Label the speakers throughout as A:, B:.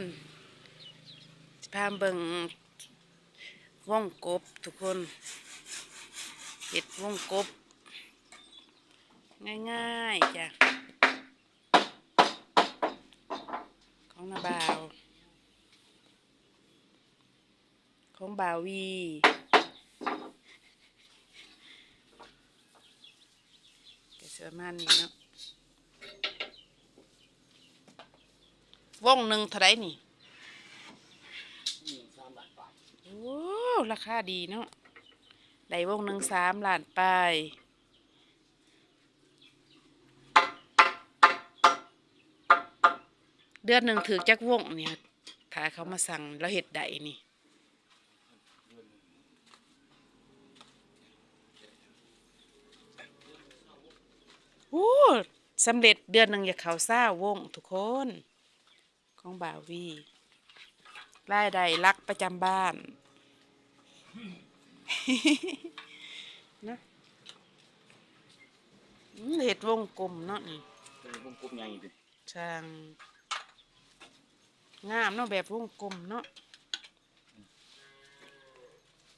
A: นพาเบิงว่องกบทุกคนเห็ดว่องกบ ง่ายๆจ้ะ ของนาบาว ของบาวีก็เสือมันนี่เนาะ วงหนึ่งเท่าไรนี่โอ้ราคาดีเนาะได้วงหนึ่งสามล้านไปเดือนหนึ่งถือจักวงเนี่ยถ้าเขามาสั่งแล้วเห็ดใดนี่โอ้สำเร็จเดือนหนึ่งอย่าเขาซ่าวงทุกคน ของบ่าววีรายได้รักประจำบ้านนะอืมเห็ดวงกลมเนาะนี่
B: เป็นวงกลมใหญ่ดิ
A: ช่างงามเนาะแบบวงกลมเนาะ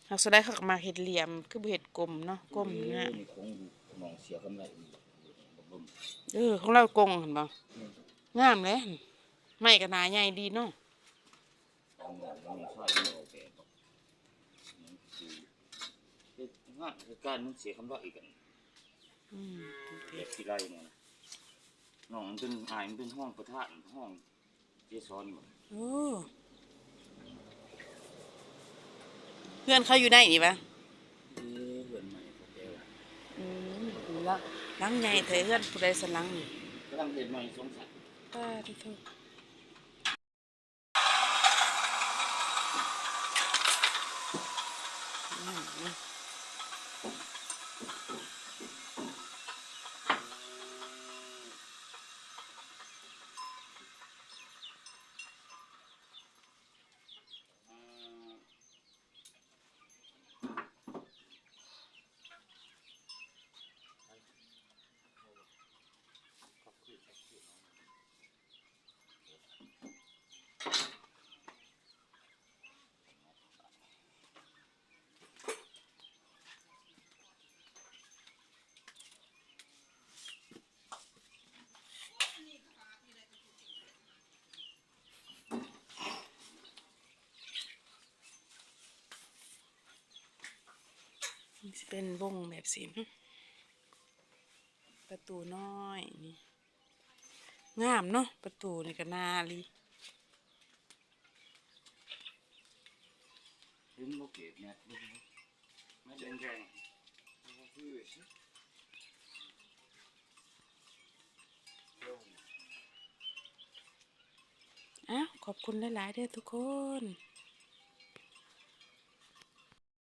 A: หากสุดได้เขาก็มาเห็ดเหลี่ยมคือบ่เห็ดกลมเนาะกลมงาม
B: มีของมองเสียกำไรบ่ม
A: เออของเรากงเห็นบ่งามเลย ไม่ก็หนาใหญ่ดีเนาะ
B: เอาเงินมีค่าอยู่โอเคบ่นี่คืองานคือการมันเสียคำว่าอีกกัน
A: อืม
B: แบบที่ไรเนี่ยนะน้องมันเป็นอายมันเป็นห้องประธานห้องเจซอนอยู่
A: โอ้เพื่อนเขาอยู่ได้นี่ปะ
B: เอ๊ะเรือนใหม่ของแกว่ะ
A: อืมแล้วหลังใหญ่เถอะเพื่อนผู้ใดสนหลังนี่
B: กำลังเรือนใหม่สองสัตว์
A: ป้าที่โท Mm-hmm. สิเป็นวงแบบสินประตูน้อยนี่งามเนาะประตูนี่ก็นาลี
B: ถึงโลเกตเนี่ยดูดิไม่แดงแดง
A: อ้าวขอบคุณหลาย ๆเด้อทุกคน